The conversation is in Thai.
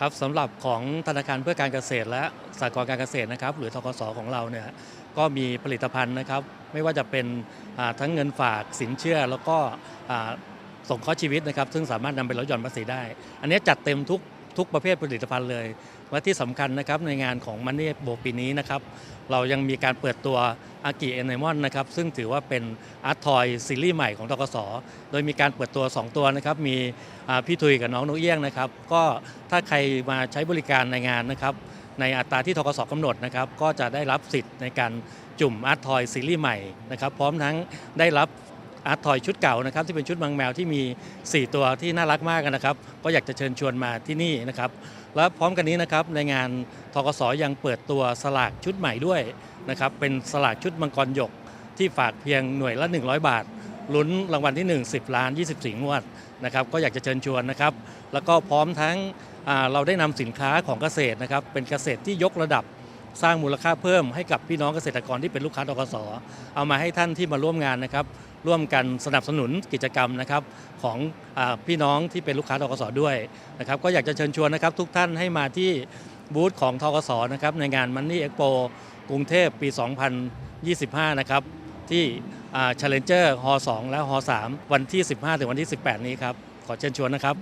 ครับสำหรับของธนาคารเพื่อการเกษตร และสหกรณ์การเกษตรนะครับ หรือทกสของเราเนี่ยก็มีผลิตภัณฑ์นะครับ ไม่ว่าจะเป็นทั้งเงินฝากสินเชื่อ แล้วก็ส่งข้อชีวิตนะครับ ซึ่งสามารถนำไปลดหย่อนภาษีได้ อันนี้จัดเต็มทุก ทุกประเภทผลิตภัณฑ์เลย และที่สำคัญนะครับในงานของมันนี่โบปีนี้นะครับ เรายังมีการเปิดตัวอากิเอเนมอนนะครับ ซึ่งถือว่าเป็นอาร์ตทอยซีรีส์ใหม่ของทกสโดยมีการเปิดตัว 2 ตัวนะครับ มีพี่ทุยกับน้องนกเอี้ยงนะครับ ก็ถ้าใครมาใช้บริการในงานนะครับในอัตราที่ทกสกำหนดนะครับก็จะได้รับสิทธิ์ในการจุ่มอาร์ตทอยซีรีส์ใหม่นะครับพร้อมทั้งได้รับ อาร์ตทอยชุดเก่านะครับที่เป็นชุดมังแมวที่มี 4 ตัวที่น่ารักมากนะครับก็อยากจะเชิญชวนมาที่นี่นะครับและพร้อมกันนี้นะครับในงานทกสยังเปิดตัวสลากชุดใหม่ด้วยนะครับเป็นสลากชุดมังกรหยก ที่ฝากเพียงหน่วยละ 100 บาทลุ้นรางวัลที่ 1 10 ล้าน 24 งวดนะครับก็อยากจะเชิญชวนนะครับ แล้วก็พร้อมทั้งเราได้นำสินค้าของเกษตรนะครับเป็นเกษตรที่ยกระดับสร้างมูลค่าเพิ่มให้กับพี่น้องเกษตรกรที่เป็นลูกค้าทกสเอามาให้ท่านที่มาร่วมงานนะครับ ร่วมกันสนับสนุนกิจกรรมนะครับของอพี่น้องที่เป็นลูกค้าทกสด้วยนะครับก็อยากจะเชิญชวนนะครับทุกท่านให้มาที่บูธของทกสนะครับในงาน Money Expo กรุงเทพปี 2025 นะครับที่อ่า Challenger ฮ2และฮ3วันที่ 15 ถึงวันที่ 18 นี้ครับ ขอเชิญชวนนะครับ